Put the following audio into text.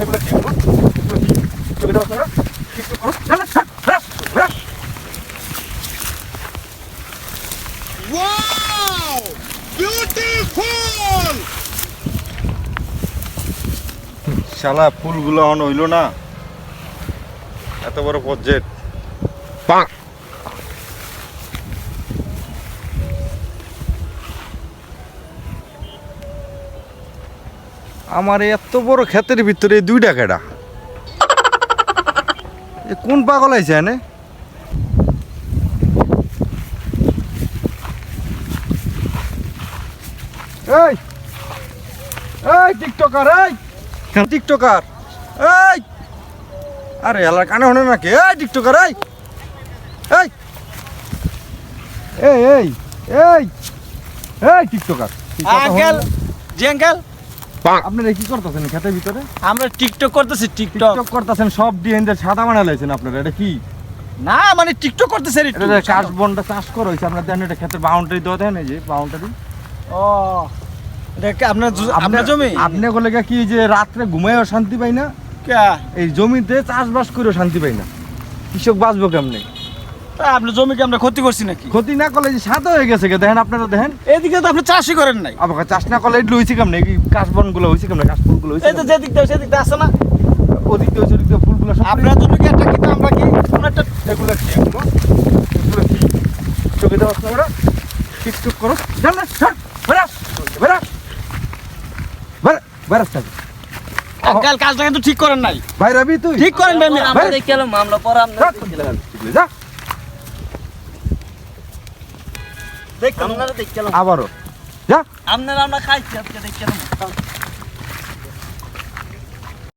এগুলো কি হলো? এগুলো কি? চোখে দেওয়া ছাড়া? কিছু করো? না, না, ছাড়, ছাড়, ছাড়। Wow! Beautiful! শালা ফুলগুলো অন হইল না এত বড় প্রজেক্ট পাক। আমার এত বড় ক্ষেতের ভিতরে কেডা? এ কোন পাগল আইছে এনে? এই এই টিকটকার এই। টিকটকার? এই। আরে এলার কানে হনে নাকি? এই টিকটকার এই। এই। এই এই এই। এই টিকটকার। আঙ্কেল জি আঙ্কেল। আপনারা কি করতেছেন খেতের ভিতরে? আমরা টিকটক করতেছি টিকটক। টিকটক করতেছেন সব দিয়ে সাদা বানা লাইছেন আপনারা এটা কি? না মানে টিকটক করতেছে এটা চাষ করা হয়েছে আপনার দেন এটা ক্ষেতের বাউন্ডারি দেওয়া দেন এই যে বাউন্ডারি ও দেখ আপনার আপনার জমি? আপনি বলে কি যে রাত্রে ঘুমাইও শান্তি পাই না? কে? এই জমিতে চাষবাস করেও শান্তি পাই না। কৃষক বাঁচবো কেমনে? তা আপনার জমিকে আমরা ক্ষতি করছি নাকি? ক্ষতি না করলে যে সাদা হয়ে গেছে গে দেখেন আপনারা দেখেন। এদিকে তো আপনি চাষই করেন নাই। আবার চাষ না করলে এগুলো হয়েছে কেমনে? এই কাশবনগুলো হয়েছে কেমনে? কাশফুলগুলো হয়েছে এই তো যেদিক দিয়ে সেদিক দিয়ে আসে না? ওদিক দিয়ে ওদিক দিয়ে ফুলগুলো সব আপনার জন্য কি একটা কিন্তু আমরা কি কোনো একটা এগুলো কি এগুলো? এগুলো কি? চোখে দেওয়া না ওরা করো। জান না ছাড় বেরা বেরা বেরা বেরা ছাড় আঙ্কেল কাজটা কিন্তু ঠিক করেন নাই। ভাই রবি তুই? ঠিক করেন ভাই মিয়া। ভাই। দেখে এলাম মামলা পরে আপনার যা আবারও। যা। আপনারা আমরা খাইছি আজকে দেখে এলাম